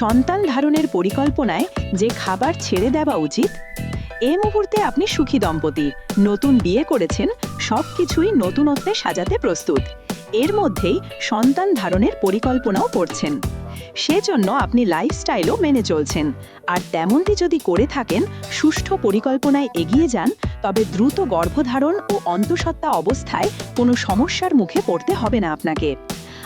সন্তান ধারণের পরিকল্পনায় যে খাবার ছেড়ে দেওয়া উচিত, এ মুহূর্তে আপনি সুখী দম্পতি। নতুন বিয়ে করেছেন সব কিছুই নতুনত্বে সাজাতে প্রস্তুত। এর মধ্যেই সন্তান ধারণের পরিকল্পনাও করছেন। সেজন্য আপনি লাইফস্টাইলও মেনে চলছেন। আর তেমনটি যদি করে থাকেন, সুষ্ঠু পরিকল্পনায় এগিয়ে যান, তবে দ্রুত গর্ভধারণ ও অন্তঃসত্ত্বা অবস্থায় কোনো সমস্যার মুখে পড়তে হবে না আপনাকে।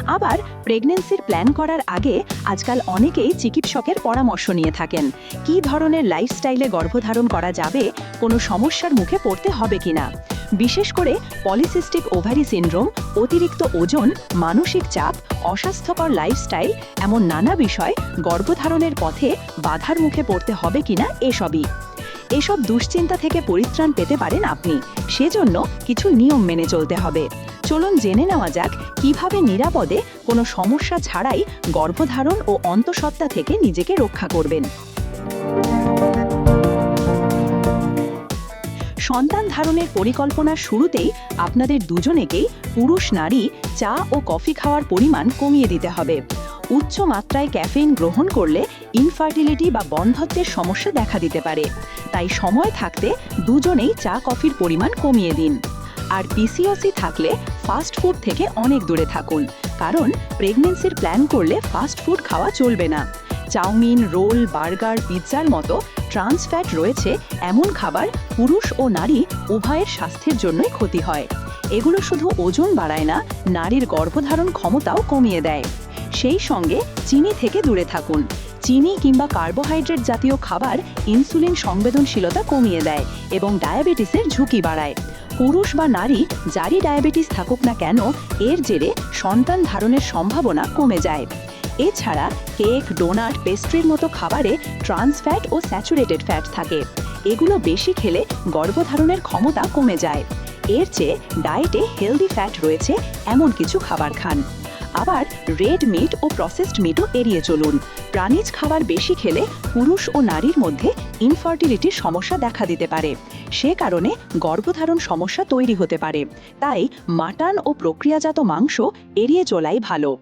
আবার প্রেগনেন্সির প্ল্যান করার আগে আজকাল অনেকেই চিকিৎসকের পরামর্শ নিয়ে থাকেন। কি ধরনের লাইফস্টাইলে গর্ভধারণ করা যাবে, কোনো সমস্যার মুখে পড়তে হবে কিনা? বিশেষ করে পলিসিস্টিক ওভারি সিনড্রোম অতিরিক্ত ওজন, মানসিক চাপ, অস্বাস্থ্যকর লাইফস্টাইল এমন নানা বিষয় গর্ভধারণের পথে বাধার মুখে পড়তে হবে কিনা এসবই। এসব দুশ্চিন্তা থেকে পরিত্রাণ পেতে পারেন আপনি। সেজন্য কিছু নিয়ম মেনে চলতে হবে। চলুন জেনে নেওয়া যাক কীভাবে নিরাপদে কোনো সমস্যা ছাড়াই গর্ভধারণ ও অন্তঃসত্ত্বা থেকে নিজেকে রক্ষা করবেন। সন্তান ধারণের পরিকল্পনার শুরুতেই আপনাদের দুজনেকেই পুরুষ নারী চা ও কফি খাওয়ার পরিমাণ কমিয়ে দিতে হবে। উচ্চ মাত্রায় ক্যাফেইন গ্রহণ করলে ইনফার্টিলিটি বা বন্ধত্বের সমস্যা দেখা দিতে পারে। তাই সময় থাকতে দুজনেই চা কফির পরিমাণ কমিয়ে দিন। আর পিসিওসি থাকলে ফাস্ট ফুড থেকে অনেক দূরে থাকুন। কারণ প্রেগনেন্সির প্ল্যান করলে ফাস্ট ফুড খাওয়া চলবে না। চাউমিন, রোল, বার্গার, পিৎজার মতো ট্রান্স ফ্যাট রয়েছে এমন খাবার পুরুষ ও নারী উভয়ের স্বাস্থ্যের জন্যই ক্ষতি হয়। এগুলো শুধু ওজন বাড়ায় না, নারীর গর্ভধারণ ক্ষমতাও কমিয়ে দেয়। সেই সঙ্গে চিনি থেকে দূরে থাকুন। চিনি কিংবা কার্বোহাইড্রেট জাতীয় খাবার ইনসুলিন সংবেদনশীলতা কমিয়ে দেয় এবং ডায়াবেটিসের ঝুঁকি বাড়ায়। পুরুষ বা নারী যারই ডায়াবেটিস থাকুক না কেন, এর জেরে সন্তান ধারণের সম্ভাবনা কমে যায়। এছাড়া কেক, ডোনাট, পেস্ট্রির মতো খাবারে ট্রান্স ফ্যাট ও স্যাচুরেটেড ফ্যাট থাকে। এগুলো বেশি খেলে গর্ভধারণের ক্ষমতা কমে যায়। এর চেয়ে ডায়েটে হেলদি ফ্যাট রয়েছে এমন কিছু খাবার খান। আবার রেড মিট ও প্রসেসড মিটও এড়িয়ে চলুন। প্রাণীজ খাবার বেশি খেলে পুরুষ ও নারীর মধ্যে ইনফার্টিলিটির সমস্যা দেখা দিতে পারে। সে কারণে গর্ভধারণ সমস্যা তৈরি হতে পারে। তাই মাটন ও প্রক্রিয়াজাত মাংস এড়িয়ে চলাই ভালো।